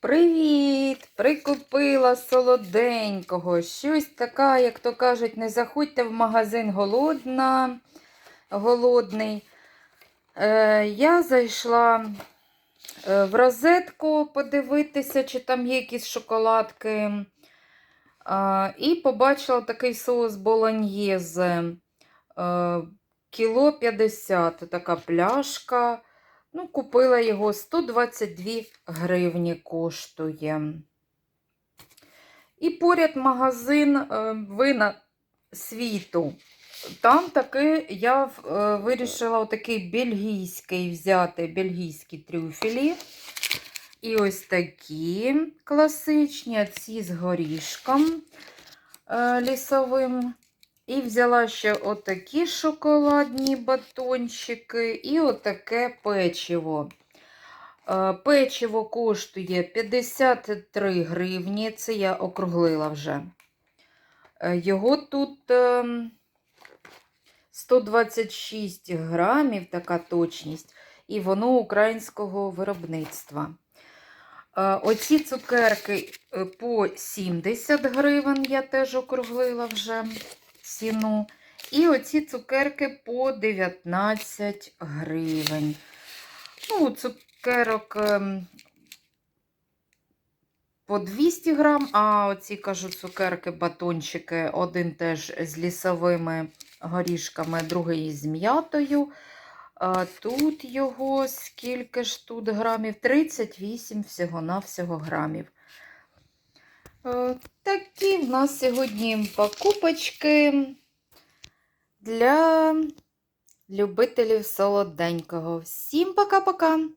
Привіт! Прикупила солоденького. Щось така, як то кажуть, не заходьте в магазин голодна, голодний. Е, я зайшла е, в розетку подивитися, чи там є якісь шоколадки. Е, і побачила такий соус болоньєзе. Е, кіло 50, така пляшка. Ну, купила його 122 гривні коштує. І поряд магазин е, вина світу. Там таки я е, вирішила отакий бельгійський взяти бельгійські трюфелі. І ось такі класичні, ці з горішком е, лісовим. І взяла ще отакі шоколадні батончики і отаке печиво. Е, Печиво коштує 53 гривні, це я округлила вже. Е, Його тут ем, 126 грамів, така точність, і воно українського виробництва. Е, Оці цукерки по 70 гривень, я теж округлила вже ціну. І оці цукерки по 19 гривень. Ну, цукерок ем, по 200 грам, а оці, кажу, цукерки, батончики, один теж з лісовими горішками, другий з м'ятою. Тут його скільки ж тут грамів? 38 всього-навсього грамів. Е, Такі в нас сьогодні покупочки для любителів солоденького. Всім пока-пока!